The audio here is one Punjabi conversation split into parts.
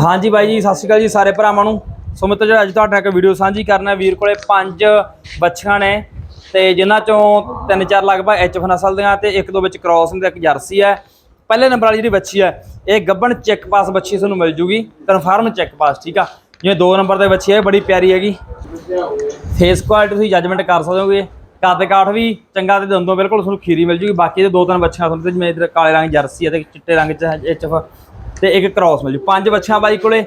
ਹਾਂਜੀ ਬਾਈ ਜੀ, ਸਤਿ ਸ਼੍ਰੀ ਅਕਾਲ ਜੀ ਸਾਰੇ ਭਰਾਵਾਂ ਨੂੰ। ਸੋ ਮਿੱਤਰੋ ਜੀ, ਅੱਜ ਤੁਹਾਡੇ ਨਾਲ ਇੱਕ ਵੀਡੀਓ ਸਾਂਝੀ ਕਰਨਾ ਵੀਰ ਕੋਲੇ ਪੰਜ ਬੱਚੀਆਂ ਨੇ ਤੇ ਜਿਨ੍ਹਾਂ ਚੋਂ ਤਿੰਨ ਚਾਰ ਲਗਭਗ ਐਚਐਫ ਨਸਲ ਦੀਆਂ ਤੇ ਇੱਕ ਦੋ ਵਿੱਚ ਕ੍ਰਾਸ ਹੁੰਦੇ, ਇੱਕ ਜਰਸੀ ਹੈ। ਪਹਿਲੇ ਨੰਬਰ ਵਾਲੀ ਜਿਹੜੀ ਬੱਚੀ ਹੈ, ਇਹ ਗੱਬਣ ਚੈੱਕ ਪਾਸ ਬੱਚੀ ਤੁਹਾਨੂੰ ਮਿਲ ਜੂਗੀ। ਕਨਫਰਮ ਚੈੱਕ ਪਾਸ ਠੀਕ ਆ? ਜਿਵੇਂ ਦੋ ਨੰਬਰ ਦੇ ਬੱਚੀ ਹੈ ਬੜੀ ਪਿਆਰੀ ਹੈਗੀ। ਫੇਸ ਕੁਆਲਿਟੀ ਤੁਸੀਂ ਜੱਜਮੈਂਟ ਕਰ ਸਕਦੇ ਹੋਗੇ। ਕੱਦ ਕਾਠ ਵੀ ਚੰਗਾ ਤੇ ਦੰਦੋਂ ਬਿਲਕੁਲ ਤੁਹਾਨੂੰ ਖੀਰੀ ਮਿਲ ਜੂਗੀ। ਬਾਕੀ ਦੇ ਦੋ ਤਿੰਨ ਬੱਚੀਆਂ ਤੁਹਾਨੂੰ ਤੇ ਜਿਵੇਂ ਇਧਰ ਕਾਲੇ ਰੰਗ ਜਰਸੀ ਹੈ ਤੇ ਚਿੱਟੇ ਰੰਗ ਚ ਐਚਐਫ ਤੇ ਇੱਕ ਕ੍ਰਾਸ ਮਿਲ ਜੂ। ਪੰਜ ਬੱਚਿਆਂ ਬਾਈ ਕੋਲੇ।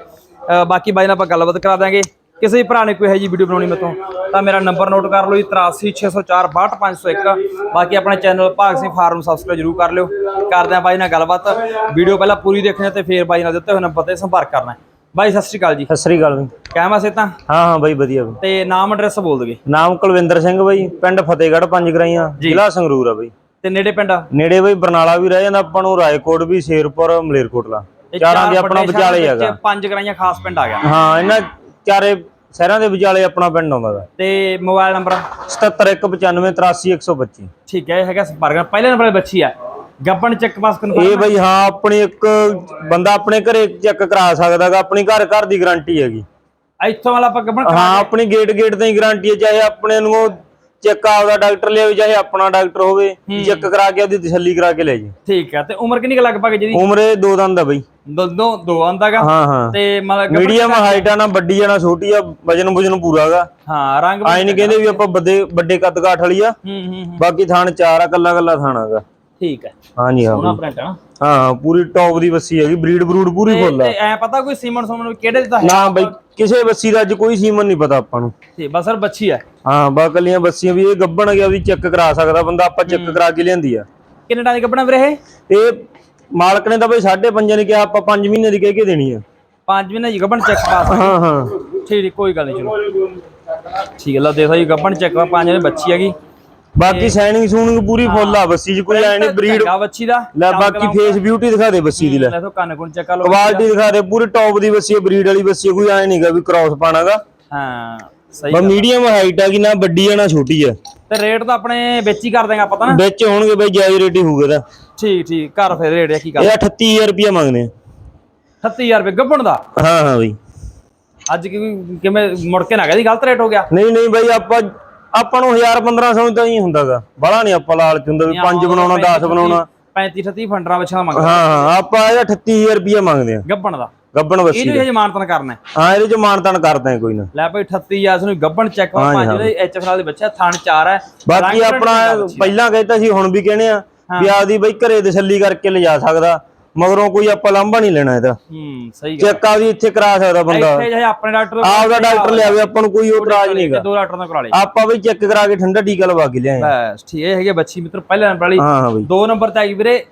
ਬਾਕੀ ਬਾਈ ਨਾਲ ਆਪਾਂ ਗੱਲਬਾਤ ਕਰਾ ਦਾਂਗੇ ਕਿਸੇ ਵੀ ਭਰਾ ਨੇ ਕੋਈ ਹੈ ਜੀ ਵੀਡੀਓ ਬਣਾਉਣੀ ਮੇਤੋਂ ਤਾਂ ਮੇਰਾ ਨੰਬਰ ਨੋਟ ਕਰ ਲਓ ਜੀ 8360462501 ਬਾਕੀ ਆਪਣੇ ਚੈਨਲ ਭਾਗ ਸਿੰਘ ਫਾਰਮ ਸਬਸਕ੍ਰਾਈਬ ਜਰੂਰ ਕਰ ਲਿਓ। ਕਰਦੇ ਆਂ ਬਾਈ ਨਾਲ ਗੱਲਬਾਤ। ਵੀਡੀਓ ਪਹਿਲਾਂ ਪੂਰੀ ਦੇਖਣੀ ਤੇ ਫੇਰ ਬਾਈ ਨਾਲ ਦਿੱਤੇ ਹੋਏ ਨੰਬਰ ਤੇ ਸੰਪਰਕ ਕਰਨਾ ਬਾਈ ਸਤਿ ਸ਼੍ਰੀ ਅਕਾਲ ਜੀ। ਸਤਿ ਸ੍ਰੀ ਅਕਾਲ ਬਈ। ਕਹਿਮਾ ਸੇ ਤਾਂ ਹਾਂ ਹਾਂ ਬਾਈ ਵਧੀਆ ਬਈ। ਤੇ ਨਾਮ ਐਡਰੈਸ ਬੋਲ ਦਗੇ ਨਾਮ ਕੁਲਵਿੰਦਰ ਸਿੰਘ ਬਾਈ ਪਿੰਡ ਫਤਿਹਗੜ੍ਹ ਪੰਜ ਗਰਾਈਆਂ। ਜ਼ਿਲ੍ਹਾ ਸੰਗਰੂਰ ਆ ਬਾਈ। ਤੇ ਨੇੜੇ ਪਿੰਡ ਨੇੜੇ ਬਾਈ ਬਰਨਾਲਾ ਵੀ ਰਹਿ ਜਾਂਦਾ ਆਪਾਂ ਨੂੰ ਰਾਏਕੋਟ ਵੀ ਸ਼ੇਰਪੁਰ ਮਲੇਰਕੋਟਲਾ। ਚਾਰਾਂ ਦੇ ਆਪਣਾ ਵਿਚਾਲੇ ਹੈਗਾ। ਪੰਜ ਗਰਾਈਆਂ ਖਾਸ ਪਿੰਡ ਆ ਗਿਆ। ਹਾਂ ਇਹਨਾਂ ਚਾਰੇ ਸ਼ਹਿਰਾਂ ਦੇ ਵਿਚਾਲੇ ਆਪਣਾ ਪਿੰਡ ਆਉਂਦਾ ਗਾ ਤੇ ਮੋਬਾਈਲ ਨੰਬਰ? 7719583125 ਠੀਕ ਹੈ ਇਹ ਹੈਗਾ ਸੰਪਰਕ। ਪਹਿਲੇ ਨੰਬਰ 'ਤੇ ਬੱਚੀ ਆ। ਗੱਬਣ ਚੱਕ ਪਾਸ ਇਹ ਕਨਫਰਮ ਬਾਈ ਹਾਂ ਆਪਣੀ ਇੱਕ ਬੰਦਾ ਆਪਣੇ ਘਰੇ ਚੈੱਕ ਕਰਾ ਸਕਦਾਗਾ ਆਪਣੀ ਘਰ ਘਰ ਦੀ ਗਾਰੰਟੀ ਹੈਗੀ। ਇੱਥੋਂ ਵਾਲਾ ਆਪਾਂ ਗੱਬਣ ਹਾਂ ਆਪਣੀ ਗੇਟ ਗੇਟ ਤੇ ਹੀ ਗਾਰੰਟੀ ਹੈ ਚਾਹੇ ਆਪਣੇ ਨੂੰ ਚੈੱਕ ਆਪਦਾ ਡਾਕਟਰ ਲਿਆਵੇ ਚਾਹੇ ਆਪਣਾ ਡਾਕਟਰ ਹੋਵੇ ਚੈੱਕ ਕਰਾ ਕੇ ਉਹਦੀ ਤਸੱਲੀ ਕਰਾ ਕੇ ਲੈ ਜੀ। ਠੀਕ ਹੈ ਤੇ ਉਮਰ ਕਿੰਨੀ ਕੁ ਲਗਭਗ ਜਿਹਦੀ? ਉਮਰੇ ਦੋ ਦੰਦ ਆ ਬਈ। ਦੋ ਦੋ ਆਂਦਾਗਾ ਹਾਂ ਹਾਂ। ਤੇ ਮਤਲਬ ਮੀਡੀਅਮ ਹਾਈਟ ਆ ਨਾ ਵੱਡੀ ਆ ਨਾ ਛੋਟੀ ਆ ਵਜਨ ਵਜਨ ਪੂਰਾ ਹੈਗਾ। ਹਾਂ ਰੰਗ ਆਏ ਨਹੀਂ ਕਹਿੰਦੇ ਵੀ ਆਪਾਂ ਵੱਡੇ ਵੱਡੇ ਕੱਦ ਕਾਠ ਵਾਲੀ ਆ। ਹੂੰ ਹੂੰ ਹੂੰ। ਬਾਕੀ ਥਾਣ ਚਾਰ ਆ ਕੱਲਾ ਕੱਲਾ ਥਾਣਾ ਹੈਗਾ। ਠੀਕ ਹੈ ਹਾਂਜੀ ਹਾਂ ਸੋਨਾ ਬਈ। ਪ੍ਰਿੰਟ ਆ ਹਾਂ ਹਾਂ ਪੂਰੀ ਟੌਪ ਦੀ ਬੱਸੀ ਹੈਗੀ ਬਰੀਡ ਬਰੂਡ ਪੂਰੀ ਫੁੱਲ ਆ। ਤੇ ਐ ਪਤਾ ਕੋਈ ਸੀਮਨ ਸੋਮਨ ਕਿਹੜੇ ਦਾ ਹੈ? ਨਾ ਬਈ ਕਿਸੇ ਬੱਸੀ ਦਾ ਅੱਜ ਕੋਈ ਸੀਮਨ ਨਹੀਂ ਪਤਾ ਆਪਾਂ ਨੂੰ। ਠੀਕ ਬਸ ਸਰ ਬੱਚੀ ਹੈ ਹਾਂ ਬਾ ਕੱਲੀਆਂ ਬੱਸੀਆਂ ਵੀ ਇਹ ਗੱਬਣ ਗਿਆ ਵੀ ਚੈੱਕ ਕਰਾ ਸਕਦਾ ਬੰਦਾ ਆਪਾਂ ਚੈੱਕ ਕਰਾ ਕੇ ਲਿਆਂਦੀ ਆ। ਕਿੰਨੇ ਟਾਈਮ ਦੀ ਗੱਬਣਾ ਵੀਰੇ ਇਹ? ਇਹ ਮਾਲਕ ਨੇ ਤਾਂ ਬਈ 5.5 ਨੇ ਕਿਹਾ ਆਪਾਂ 5 ਮਹੀਨੇ ਦੀ ਕਹਿ ਕੇ ਦੇਣੀ ਆ। ਪੰਜ ਮਹੀਨੇ ਜੀ ਗੱਬਣ ਚੈੱਕ ਪਾਸ ਹਾਂ ਹਾਂ। ਠੀਕ ਠੀਕ ਕੋਈ ਗੱਲ ਨਹੀਂ ਚਲੋ। ਠੀਕ ਹੈ ਲਾ ਦੇਖੋ ਜੀ ਗੱਬਣ ਚੈੱਕ ਪੰਜ ਮਹੀਨੇ ਬੱਚੀ ਹੈਗੀ। ਬਾਕੀ ਸਾਈਨਿੰਗ ਸੂਨਿੰਗ ਪੂਰੀ ਫੁੱਲ ਆ ਬੱਸੀ 'ਚ ਕੋਈ ਐ ਨਹੀਂ ਬਰੀਡ ਬੱਚੀ ਦਾ ਲੈ ਬਾਕੀ ਫੇਸ ਬਿਊਟੀ ਦਿਖਾ ਦੇ ਬੱਸੀ ਦੀ ਲੈ। ਲੈ ਤੋ ਕੰਨ ਕੁਨ ਚੈੱਕ ਲਓ ਕੁਆਲਿਟੀ ਦਿਖਾ ਦੇ ਪੂਰੀ ਟੌਪ ਦੀ ਬੱਸੀ ਬਰੀਡ ਵਾਲੀ ਬੱਸੀ ਕੋਈ ਐ ਨਹੀਂਗਾ ਵੀ ਕ੍ਰਾਸ ਪਾਣਾਗਾ ਹਾਂ। ਸਹੀ ਬਸ ਮੀਡੀਅਮ ਹਾਈਟ ਆ ਕਿ ਨਾ ਵੱਡੀ ਆ ਨਾ ਛੋਟੀ ਆ। ਤੇ ਰੇਟ ਤਾਂ ਆਪਣੇ ਵਿੱਚ ਹੀ ਕਰ ਦੇਗਾ ਪਤਾ ਨਾ। ਵਿੱਚ ਹੋਣਗੇ ਬਈ ਜਾਇਜ਼ ਰੇਟ ਹੀ ਹੋਊਗਾ ਇਹਦਾ। ਠੀਕ ਠੀਕ ਘਰ ਫਿਰ ਰੇਟ ਆ ਕੀ ਕਰ ਇਹ 38000 ਰੁਪਇਆ ਮੰਗਦੇ ਆ। 38000 ਰੁਪਏ ਗੱਬਣ ਦਾ? ਹਾਂ ਹਾਂ ਬਈ। ਅੱਜ ਕਿ- ਕਿਵੇਂ ਮੁੜ ਕੇ ਨਾ ਕਹਦੀ ਗਲਤ ਰੇਟ ਹੋ ਗਿਆ। ਨਹੀਂ ਨਹੀਂ ਬਈ ਆਪਾਂ ਆਪਾਂ ਨੂੰ 1000 1500 ਤਾਂ ਹੀ ਹੁੰਦਾਗਾ ਬੜਾ ਨਹੀਂ ਆਪਾਂ ਲਾਲਚ ਹੁੰਦਾ ਵੀ 5 ਬਣਾਉਣਾ 10 ਬਣਾਉਣਾ। 35 38 ਫੰਡਰਾਂ ਵਿੱਚ ਨਾ ਮੰਗ ਹਾਂ ਹਾਂ ਆਪਾਂ ਇਹਦਾ 38000 ਰੁਪਇਆ ਮੰਗਦੇ ਆ। ਗੱਬਣ ਦਾ। ਗੱਬਣ ਬੱਸੀ ਇਹਨੂੰ ਹਜੇ ਮਾਨਤਨ ਕਰਨਾ ਹੈ। ਹਾਂ ਇਹਦੇ ਚ ਮਾਨਤਾਨ ਕਰਦੇ ਆ ਕੋਈ ਨਾ। ਲੈ ਭਾਈ 38000 ਨੂੰ ਗੱਬਣ ਚੈੱਕ ਪੰਜ ਦੇ ਐਚਐਫ ਨਾਲ ਦੇ ਬੱਚਾ ਥਣ ਚਾਰ ਹੈ। ਬਾਕੀ ਆਪਣਾ ਪਹਿਲਾਂ ਕਹਿੰਦਾ ਸੀ ਹੁਣ ਵੀ ਕਹਿੰਦੇ ਆ ਵੀ ਆਪਦੀ ਬਈ ਘਰੇ ਤਸੱਲੀ ਕਰਕੇ ਲਿਜਾ ਸਕਦਾ ਮਗਰੋਂ ਕੋਈ ਆਪਾਂ ਲਾਂਭਾ ਨਹੀਂ ਲੈਣਾ ਇਹਦਾ। ਹੂੰ ਸਹੀ ਗੱਲ ਚੈੱਕ ਆਪਦੀ ਇੱਥੇ ਕਰਾ ਸਕਦਾ ਬੰਦਾ। ਇੱਥੇ ਜਿਹੇ ਆਪਣੇ ਡਾਕਟਰ ਆਪਦਾ ਡਾਕਟਰ ਲਿਆਵੇ ਆਪਾਂ ਨੂੰ ਕੋਈ ਇਤਰਾਜ਼ ਨਹੀਂਗਾ ਦੋ ਡਾਕਟਰ ਨਾਲ ਕਰਾ ਲਈ ਆਪਾਂ ਵੀ ਚੈੱਕ ਕਰਾ ਕੇ ਠੰਡਾ ਟੀਕਾ ਲਵਾ ਕੇ ਲਿਆਏ। ਬਸ ਠੀਕ ਇਹ ਹੈਗੇ ਬੱਚੀ ਮਿੱਤਰ ਪਹਿਲੇ ਨੰਬਰ ਵਾਲੀ। ਹਾਂ ਹਾਂ ਦੋ ਨੰਬਰ ਤੇ ਆਈ ਵੀਰੇ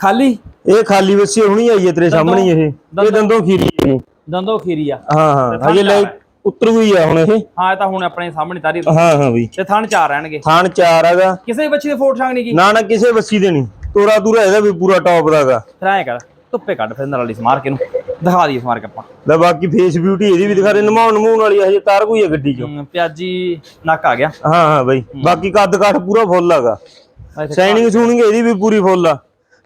ਖਾਲੀ? ਇਹ ਖਾਲੀ ਬੱਸੀ ਹੁਣੀ ਆਈ ਹੈ ਤੇਰੇ ਸਾਹਮਣੇ ਹੀ ਇਹ। ਇਹ ਦੰਦੋਂ ਖੀਰੀ ਹੈ ਇਹ। ਦੰਦੋ ਖੀਰੀ ਆ। ਹਾਂ ਹਾਂ। ਹਜੇ ਲੈ ਉਤਰ ਗਈ ਆ ਹੁਣ ਇਹ। ਹਾਂ ਇਹ ਤਾਂ ਹੁਣ ਆਪਣੇ ਸਾਹਮਣੇ ਤਾਰੀ ਹਾਂ ਹਾਂ ਬਈ ਤੇ ਥਣ ਚਾਰ ਰਹਿਣਗੇ। ਥਾਣ ਚਾਰ ਹੈਗਾ। ਕਿਸੇ ਬੱਚੀ ਦੇ ਫੋਟ ਛਾਂਗ ਨਹੀਂ ਕੀ? ਨਾ ਨਾ ਕਿਸੇ ਬੱਸੀ ਦੇ ਨਹੀਂ। ਤੋਰਾ ਦੂਰਾ ਇਹਦਾ ਵੀ ਪੂਰਾ ਟੌਪ ਦਾਗਾ ਫਿਰ ਐਂ ਕਰ ਧੁੱਪੇ ਕੱਢ ਫਿਰ ਨਾਲ ਵਾਲੀ ਸਮਾਰ ਕੇ ਨੂੰ ਦਿਖਾ ਦਈਏ ਸਮਾਰ ਕੇ ਆਪਾਂ। ਲੈ ਬਾਕੀ ਫੇਸ ਬਿਊਟੀ ਇਹਦੀ ਵੀ ਦਿਖਾ ਦੇ। ਨਮਾਉਣ ਨਮੂਣ ਵਾਲੀ ਹਜੇ ਤਾਰ ਕੋਈ ਹੈ ਗੱਡੀ 'ਚ। ਪਿਆਜੀ ਨੱਕ ਆ ਗਿਆ। ਹਾਂ ਹਾਂ ਬਈ। ਬਾਕੀ ਕੱਦ ਕਾਠ ਪੂਰਾ ਫੁੱਲ ਹੈਗਾ। ਸ਼ਾਈਨਿੰਗ ਸੂਨਿੰਗ ਇਹਦੀ ਵੀ ਪੂਰੀ ਫੁੱਲ ਆ।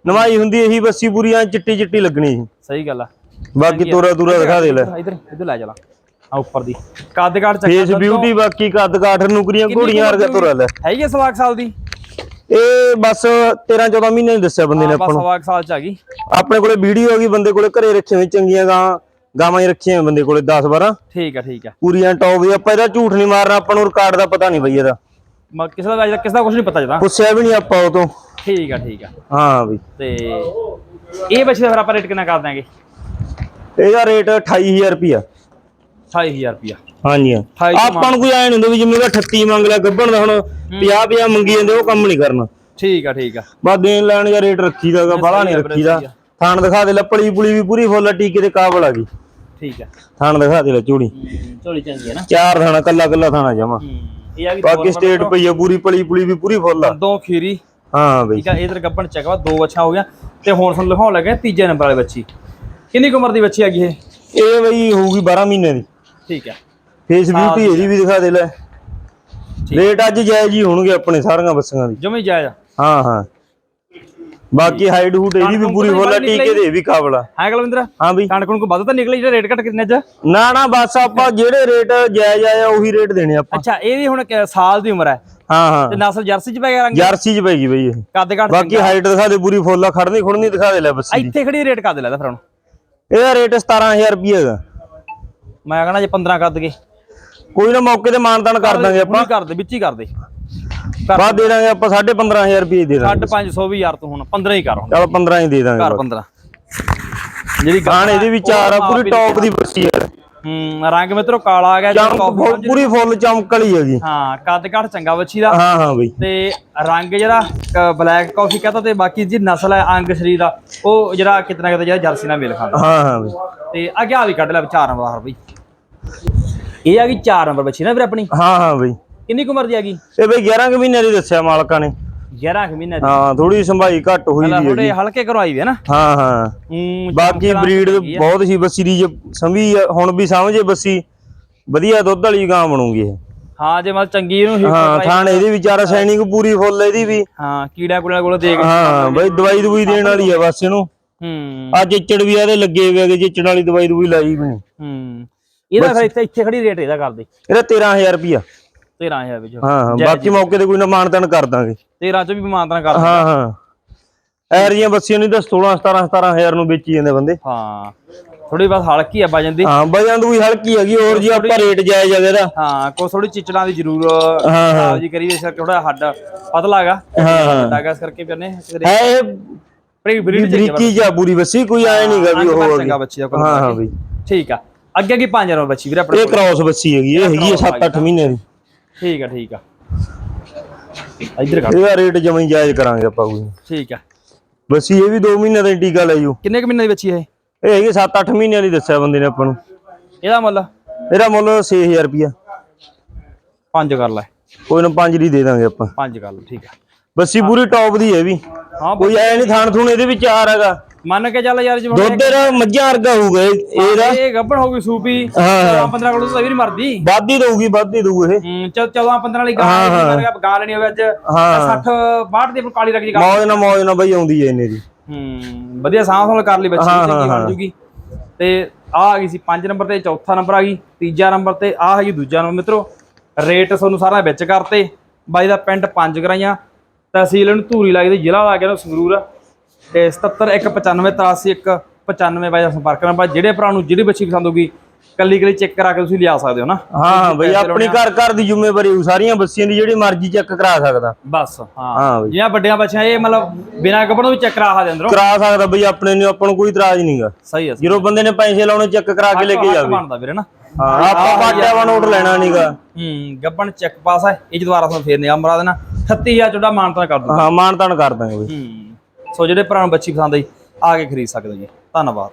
ਨਵਾਈ ਹੁੰਦੀ ਇਹੀ ਬੱਸੀ ਪੂਰੀ ਐ ਚਿੱਟੀ ਚਿੱਟੀ ਲੱਗਣੀ ਸੀ। ਸਹੀ ਗੱਲ ਆ। ਬਾਕੀ ਤੋਰਾ ਦੂਰਾ ਦਿਖਾ ਦੇ ਲੈ। ਇਧਰ ਇਧਰ ਲੈ ਚਲਾ ਆ। ਉੱਪਰ ਦੀ। ਕੱਦ ਕਾਠ ਚੱਕ ਫੇਸ ਬਿਊਟੀ ਬਾਕੀ ਕੱਦ ਕਾਠ ਨੁਕਰੀਆਂ ਘੋੜੀਆਂ ਵਰਗਾ ਤੋਰਾ ਲੈ। ਹੈਗੀ ਆ ਸਵਾ ਕੁ ਸਾਲ ਦੀ? ਇਹ ਬਸ 13 14 ਮਹੀਨੇ ਹੀ ਦੱਸਿਆ ਬੰਦੇ ਨੇ ਆਪਾਂ ਨੂੰ। ਸਵਾ ਕੁ ਸਾਲ ਚ ਆ ਗਈ। ਆਪਣੇ ਕੋਲੇ ਵੀਡੀਓ ਹੈਗੀ ਬੰਦੇ ਕੋਲੇ ਘਰੇ ਰੱਖੇ ਹੋਏ ਚੰਗੀਆਂ ਗਾਂ ਗਾਵਾਂ ਹੀ ਰੱਖੀਆਂ ਹੋਈਆਂ ਬੰਦੇ ਕੋਲੇ 10 12 ਠੀਕ ਆ ਠੀਕ ਆ। ਪੂਰੀਆਂ ਟੌਪ ਦੀ ਆਪਾਂ ਇਹਦਾ ਝੂਠ ਨਹੀਂ ਮਾਰਨਾ ਆਪਾਂ ਨੂੰ ਰਿਕਾਰਡ ਦਾ ਪਤਾ ਨਹੀਂ ਬਈ ਇਹਦਾ। ਮ ਕਿਸੇ ਦਾ ਅਜੇ ਤੱਕ ਕਿਸੇ ਦਾ ਕੁਝ ਨਹੀਂ ਪਤਾ ਜਦਾ। ਪੁੱਛਿਆ ਵੀ ਨਹੀਂ ਆਪਾਂ ਉਹ ਤੋਂ। ਠੀਕ ਆ ਠੀਕ ਆ। ਹਾਂ ਬਈ ਤੇ ਇਹ ਬੱਚੇ ਦਾ ਫਿਰ ਆਪਾਂ ਰੇਟ ਕਿੰਨਾ ਕਰ ਦਾਂਗੇ ਇਹਦਾ ਰੇਟ 28000 ਰੁਪਿਆ 28000 ਰੁਪਿਆ ਹਾਂਜੀ ਹਾਂ। 28 ਆਪਾਂ ਨੂੰ ਕੋਈ ਐ ਨਹੀਂ ਹੁੰਦਾ ਵੀ ਜਿਵੇਂ ਦਾ 38 ਮੰਗ ਲਿਆ ਗੱਭਣ ਦਾ ਹੁਣ 50 50 ਮੰਗੀ ਜਾਂਦੇ ਉਹ ਕੰਮ ਨਹੀਂ ਕਰਨਾ। ਠੀਕ ਆ ਠੀਕ ਆ। ਬਸ ਦੇਣ ਲੈਣ ਦਾ ਰੇਟ ਰੱਖੀਦਾਗਾ ਬਾਹਲਾ ਨਹੀਂ ਰੱਖੀਦਾ। ਥਾਣ ਦਿਖਾ ਦੇ ਲੈ ਪਲੀ ਵੀ ਪੂਰੀ ਫੁੱਲ ਟੀਕੇ ਦੇ ਕਾਬਲ ਆ ਗਈ। ਠੀਕ ਆ। ਥਾਣ ਦਿਖਾ ਦੇ ਲੈ ਚੂੜੀ ਝੋਲੀ ਚੰਗੀ ਹੈ ਨਾ। ਚਾਰ ਥਾਣਾ ਕੱਲਾ ਕੱਲਾ ਥਾਣਾ ਜਮਾ। ਹੂੰ। ਇਹ ਆ ਗਈ ਬਾਕੀ ਸਟੇਟ ਪਈ ਆ ਪੂਰੀ ਪਲੀ ਪੁਲੀ ਵੀ ਪੂਰੀ ਫੁੱਲ ਆ। ਦੋ ਖੀਰੀ। ਹਾਂ ਬਈ। ਠੀਕ ਆ ਇਧਰ ਗੱਬਣ ਚੱਕਵਾ ਦੋ ਅੱਛਾ ਹੋ ਗਿਆ ਤੇ ਹੁਣ ਸਾਨੂੰ ਲਿਖਾਉਣ ਲੱਗੇ ਤੀਜੇ ਨੰਬਰ ਵਾਲੀ ਬੱਚੀ। ਕਿੰਨੀ ਉਮਰ ਦੀ ਬੱਚੀ ਹੈਗੀ ਇਹ? ਇਹ ਬਈ ਹੋਊਗੀ 12 ਮਹੀਨੇ ਦੀ। ਠੀਕ ਆ। ਫੇਸ ਬਿਊਟੀ ਇਹਦੀ ਵੀ ਦਿਖਾ ਦੇ ਲੈ। ਰੇਟ ਅੱਜ ਜਾਇਜ਼ ਹੀ ਹੋਣਗੇ ਆਪਣੇ ਸਾਰੀਆਂ ਬੱਸਾਂ ਦੀ। ਜਮੇ ਜਾਇਜ਼ ਆ। ਹਾਂ ਹਾਂ। ਬਾਕੀ ਹਾਈਟ ਹੂਟ ਇਹਦੀ ਵੀ ਪੂਰੀ ਫੁੱਲ ਆ? ਟੀਕੇ ਦੇ ਵੀ ਕਾਬਲਾ ਹਾਂ ਕੁਲਵਿੰਦਰ? ਹਾਂ ਬਈ। ਕਣਕ ਨੂੰ ਵੱਧ ਤਾਂ ਨਿਕਲੀ ਜਿਹੜਾ ਰੇਟ ਘਟ ਕਿੰਨੇ ਚ? ਨਾ ਨਾ ਬਸ ਆਪਾਂ ਜਿਹੜੇ ਰੇਟ ਜਾਇਜ਼ ਆਇਆ ਉਹੀ ਰੇਟ ਦੇਣੇ ਆਪਾਂ। ਅੱਛਾ ਇਹ ਵੀ ਹੁਣ ਸਾਲ ਦੀ ਉਮਰ ਹੈ। ਹਾਂ ਹਾਂ। ਤੇ ਨਸਲ ਜਰਸੀ ਚ ਪੈ ਗਿਆ ਰੰਗ? ਜਰਸੀ ਚ ਪੈਗੀ ਬਈ ਇਹ। ਕੱਦ ਘਟ ਬਾਕੀ ਹਾਈਟ ਦਿਖਾ ਦੇ ਪੂਰੀ ਫੁੱਲ ਆ ਖੜਨੀ ਖੁੜਨੀ ਦਿਖਾ ਦੇ ਲੈ ਬੱਸੀ ਦੀ। ਇੱਥੇ ਖੜੀ ਰੇਟ ਕੱਦ ਲੈਦਾ ਫਿਰ ਹੁਣ। ਇਹਦਾ ਰੇਟ 17000 ਰੁਪਏ ਹੈਗਾ ਮੈਂ ਕਹਣਾ ਜੇ 15 ਕੱਦ ਕੇ ਕੋਈ ਨਾ ਮੌਕੇ ਤੇ ਮਾਨਤਾਨ ਕਰ ਦਾਂਗੇ ਆਪਾਂ। ਕਰ ਦੇ ਵਿੱਚ ਹੀ ਕਰ ਦੇ। ਬਾਅਦ ਦੇ ਦਾਂਗੇ ਆਪਾਂ 15.5 ਰੁਪਏ ਦੇ ਦਾਂਗੇ। 550 ਵੀ ਯਾਰ ਤੂੰ ਹੁਣ 15 ਹੀ ਕਰ ਹੁਣ। ਚਲ 15 ਹੀ ਦੇ ਦਾਂਗੇ ਕਰ 15 ਜਿਹੜੀ ਗਾਣ ਇਹਦੇ ਵੀ ਚਾਰ ਆ ਪੂਰੀ ਟੌਪ ਦੀ ਬੱਸੀ ਹੈ ਹੂੰ ਰੰਗ ਮਿੱਤਰੋ ਕਾਲਾ ਆ ਗਿਆ ਚਮਕ ਪੂਰੀ ਫੁੱਲ ਚਮਕ ਵਾਲੀ ਹੈਗੀ ਹਾਂ ਕੱਦ ਘਟ ਚੰਗਾ ਵੱਛੀ ਦਾ। ਹਾਂ ਹਾਂ ਬਈ। ਤੇ ਰੰਗ ਜਿਹੜਾ ਬਲੈਕ ਕਾਫੀ ਕਹਤਾ ਤੇ ਬਾਕੀ ਜੀ ਨਸਲ ਹੈ ਅੰਗ ਸਰੀਰ ਦਾ ਉਹ ਜਿਹੜਾ ਕਿਤਨਾ ਕਿਤੇ ਜਿਹੜਾ ਜਰਸੀ ਨਾਲ ਮੇਲ ਖਾਂਦਾ। ਹਾਂ ਹਾਂ ਬਈ। ਤੇ ਆ ਵੀ ਕੱਢ ਲੈ 4 ਨੰਬਰ ਬਈ। ਇਹ ਆ ਗਈ 4 ਨੰਬਰ ਬੱਚੀ ਨਾ ਫਿਰ ਆਪਣੀ? ਹਾਂ ਹਾਂ ਬਈ। ਕਿੰਨੀ ਕੁ ਉਮਰ ਦੀ ਆ ਗਈ ਇਹ ਬਈ 11 ਕੁ ਮਹੀਨੇ ਦੀ ਦੱਸਿਆ ਮਾਲਕਾਂ ਨੇ। 11 ਕੁ ਮਹੀਨੇ ਦੀ। ਹਾਂ ਥੋੜੀ ਸੰਭਾਈ ਘੱਟ ਹੋਈ ਦੀ ਥੋੜੇ ਹੈਗੀ। ਹਲਕੇ ਕਰਵਾਈ ਵੀ ਹੈ ਨਾ? ਹਾਂ ਹਾਂ। ਬਾਕੀ ਬਰੀਡ ਹੈਗੀ। ਬਹੁਤ ਸੀ ਬੱਸੀ ਦੀ ਜੇ ਸੰਭੀ ਹੁਣ ਵੀ ਸਮਝੇ ਬੱਸੀ। ਵਧੀਆ ਦੁੱਧ ਵਾਲੀ ਗਾਂ ਬਣੂਗੀ ਇਹ। ਹਾਂ ਜੇ ਮਤਲਬ ਚੰਗੀ ਇਹਨੂੰ ਹਾਂ ਥਾਣ ਇਹਦੀ ਵਿਚਾਰਾ ਸੈਨਿਕ ਪੂਰੀ ਫੁੱਲ ਇਹਦੀ ਵੀ। ਹਾਂ ਕੀੜਾ ਕੁੜਾ ਕੋਲ ਦੇ ਕੇ ਹਾਂ ਬਈ ਦਵਾਈ ਦਵਾਈ ਦੇਣ ਵਾਲੀ ਆ ਬਸ ਇਹਨੂੰ। ਹੂੰ। ਆ ਚਿੱਚੜ ਵੀ ਇਹਦੇ ਲੱਗੇ ਹੋਏ ਹੈਗੇ ਚਿੱਚੜ ਵਾਲੀ ਦਵਾਈ ਦਵਾਈ ਲਾਈ ਵੀ ਨਹੀਂ। ਹੂੰ। ਇਹਦਾ ਫਿਰ ਇੱਥੇ ਖੜੀ ਰੇਟ ਇਹਦਾ ਕਰਦੇ। ਇਹਦਾ 13000 ਰੁਪਿਆ 13000 ਵਿੱਚ ਹਾਂ ਹਾਂ ਬਾਕੀ ਮੌਕੇ ਤੇ ਕੋਈ ਨਾ ਮਾਨਤਨ ਕਰ ਦਾਂਗੇ। 13 ਚ ਵੀ ਮਾਨਤਨਾ ਕਰ ਹਾਂ ਹਾਂ। ਐਰ ਜੀਆਂ ਬੱਸੀਆਂ ਨਹੀਂ ਤਾਂ 16 17 17000 ਨੂੰ ਵੇਚੀ ਜਾਂਦੇ ਬੰਦੇ। ਹਾਂ। ਥੋੜੀ ਬਸ ਹਲਕੀ ਆ ਵਜਨ ਦੀ। ਹਾਂ ਵਜਨ ਦੂਈ ਹਲਕੀ ਹੈਗੀ ਹੋਰ ਜੀ ਆਪਾਂ ਰੇਟ ਜਾਇਜ਼ ਆ ਇਹਦਾ। ਹਾਂ ਕੋ ਥੋੜੀ ਚਿਚੜਾਂ ਦੀ ਜ਼ਰੂਰ ਹਾਂ, ਹਾਂ। ਜੀ ਕਰੀਏ ਕਰਕੇ ਥੋੜਾ ਹੱਡ ਪਤਲਾ ਹੈਗਾ। ਹਾਂ ਹਾਂ। ਡਾਗਾ ਇਸ ਕਰਕੇ ਫਿਰ ਨੇ ਹੈ ਇਹ ਬਰੀਕੀ ਜਾ ਪੂਰੀ ਬੱਸੀ ਕੋਈ ਆਏ ਨਹੀਂਗਾ ਵੀ ਉਹ ਚੰਗਾ ਬੱਚੀ ਦਾ ਹਾਂ ਹਾਂ ਬਈ। ਠੀਕ ਆ। ਅੱਗੇ ਕੀ 5 ਨੰਬਰ ਬੱਚੀ ਵੀਰੇ ਆਪਣੇ ਇਹ ਕ੍ਰਾਸ ਬੱਸੀ ਹੈਗੀ ਇਹ ਹੈਗੀ 7-8 ਮਹੀਨੇ ਦੀ। ਠੀਕ ਆ ਠੀਕ ਆ। ਇੱਧਰ ਕਰ। ਇਹਦਾ ਰੇਟ ਜਮਾਂ ਹੀ ਜਾਇਜ਼ ਕਰਾਂਗੇ ਆਪਾਂ ਕੋਈ। ਠੀਕ ਆ। ਬੱਸੀ ਇਹ ਵੀ 2 ਮਹੀਨੇ ਦਾ ਹੀ ਟੀਕਾ ਲੈ ਜੂ ਕਿੰਨੇ ਕੁ ਮਹੀਨੇ ਦੀ ਬੱਚੀ ਇਹ? ਇਹ ਹੈਗੀ 7-8 ਮਹੀਨਿਆਂ ਦੀ ਦੱਸਿਆ ਬੰਦੇ ਨੇ ਆਪਾਂ ਨੂੰ। ਇਹਦਾ ਮੁੱਲ? ਇਹਦਾ ਮੁੱਲ 6000 ਰੁਪਿਆ 5 ਕਰ ਲੈ। ਕੋਈ ਨਾ 5 ਦੀ ਦੇ ਦਾਂਗੇ ਆਪਾਂ। 5 ਕਰ ਲੈ ਠੀਕ ਆ। ਬੱਸੀ ਪੂਰੀ ਟੌਪ ਦੀ ਹੈ ਵੀ। ਹਾਂ ਕੋਈ ਐ ਨਹੀਂ ਥਾਣ ਥੂਣ ਇਹਦੇ ਵਿੱਚ ਆ ਹੈਗਾ। ਮੰਨ ਕੇ ਚੱਲ ਯਾਰ ਜਿਵੇਂ ਦੁੱਧ ਇਹਦਾ ਮੱਝਾਂ ਵਰਗਾ ਹੋਊਗਾ ਇਹ- ਇਹਦਾ। ਇਹ ਗੱਭਣ ਹੋ ਗਈ ਸੂਪੀ। ਹਾਂ। 15 ਕਿਲੋ ਤਾਂ ਵੀ ਨਹੀਂ ਮਰਦੀ। ਵੱਧ ਦਊਗੀ ਵੱਧ ਦਊ ਇਹ। ਹੂੰ 14 15 ਵਾਲੀ ਗਾਂ ਲੈਣੀ ਮੈਂ ਗਾਂ ਲੈਣੀ ਹੋਵੇ ਅੱਜ। ਹਾਂ। 60 62 ਦੀ ਕਾਲੀ ਰੱਖ ਦੀ ਗਾਂ। ਮੌਜ ਨਾਲ ਮੌਜ ਨਾਲ ਬਈ ਆਉਂਦੀ ਹੈ ਇਹਨੇ ਦੀ। ਹੂੰ ਵਧੀਆ ਸਾਂਭ ਸੰਭਾਲ ਕਰ ਲਈ ਬੱਚੀ ਹਾਂ, ਚੰਗੀ ਹਾਂ, ਬਣ ਜੂਗੀ। ਤੇ ਆ ਆ ਗਈ ਸੀ 5 ਨੰਬਰ ਤੇ ਚੌਥਾ ਨੰਬਰ ਆ ਗਈ ਤੀਜਾ ਨੰਬਰ ਤੇ ਆ ਹੈਗੀ ਦੂਜਾ ਨੰਬਰ। ਮਿੱਤਰੋ ਰੇਟ ਤੁਹਾਨੂੰ ਸਾਰਾ ਵਿੱਚ ਕਰਤੇ। ਬਾਈ ਦਾ ਪਿੰਡ ਪੰਜ ਗਰਾਈਆਂ ਤਹਿਸੀਲ ਨੂੰ ਧੂਰੀ ਲੱਗਦੀ ਜ਼ਿਲ੍ਹਾ ਲਾ ਕੇ ਨੂੰ ਸੰਗਰੂਰ। ਤੇ 77 195 83 195 ਬਾਈ ਦਾ ਸੰਪਰਕ ਨੰਬਰ ਜਿਹੜੇ ਭਰਾ ਨੂੰ ਜਿਹੜੀ ਬੱਚੀ ਪਸੰਦ ਹੋਊਗੀ ਕੱਲੀ ਕੱਲੀ ਚੈੱਕ ਕਰਾ ਕੇ ਤੁਸੀਂ ਲਿਆ ਸਕਦੇ ਹੋ ਨਾ। ਹਾਂ ਬਈ ਆਪਣੀ ਘਰ ਘਰ ਦੀ ਜ਼ਿੰਮੇਵਾਰੀ ਸਾਰੀਆਂ ਬੱਸੀਆਂ ਦੀ ਜਿਹੜੀ ਮਰਜ਼ੀ ਚੈੱਕ ਕਰਾ ਸਕਦਾ। ਬਸ ਹਾਂ। ਬਈ। ਜਿਹੜੀਆਂ ਵੱਡੀਆਂ ਬੱਚੀਆਂ ਇਹ ਮਤਲਬ ਬਿਨਾਂ ਕੱਪੜੋਂ ਵੀ ਚੈੱਕ ਕਰਾ ਸਕਦੇ ਅੰਦਰੋਂ। ਕਰਾ ਸਕਦਾ ਬਈ ਆਪਣੇ ਨੂੰ ਆਪਾਂ ਨੂੰ ਕੋਈ ਇਤਰਾਜ਼ ਨਹੀਂਗਾ ਸਹੀ ਹੈ ਜਦੋਂ ਬੰਦੇ ਨੇ ਪੈਸੇ ਲਾਉਣੇ ਚੈੱਕ ਕਰਾ ਕੇ ਲੈ ਕੇ ਜਾਵੇ। ਬਣਦਾ ਵੀਰੇ ਨਾ। ਹਾਂ ਆਪਾਂ ਬਾਟਿਆ ਵਾ ਨੋਟ ਲੈਣਾ ਨਹੀਂਗਾ ਹੂੰ ਗੱਬਣ ਚੈੱਕ ਪਾਸ ਹੈ ਇਹ ਦੁਬਾਰਾ ਤੁਹਾਨੂੰ ਫੇਰ ਨਿਗਾਹ ਮਰਾ ਦੇਣਾ 36000 ਚੋੜਾ ਮਾਨਤਾ ਕਰ ਦੂੰਗਾ ਹਾਂ ਮਾਨ ਤਾਨ ਕਰ ਦਾਂਗੇ ਬਈ। ਹੂੰ। ਸੋ ਜਿਹੜੇ ਭਰਾ ਨੂੰ ਬੱਚੀ ਪਸੰਦ ਆਈ ਆ ਕੇ ਖਰੀਦ ਸਕਦੇ ਜੀ। ਧੰਨਵਾਦ।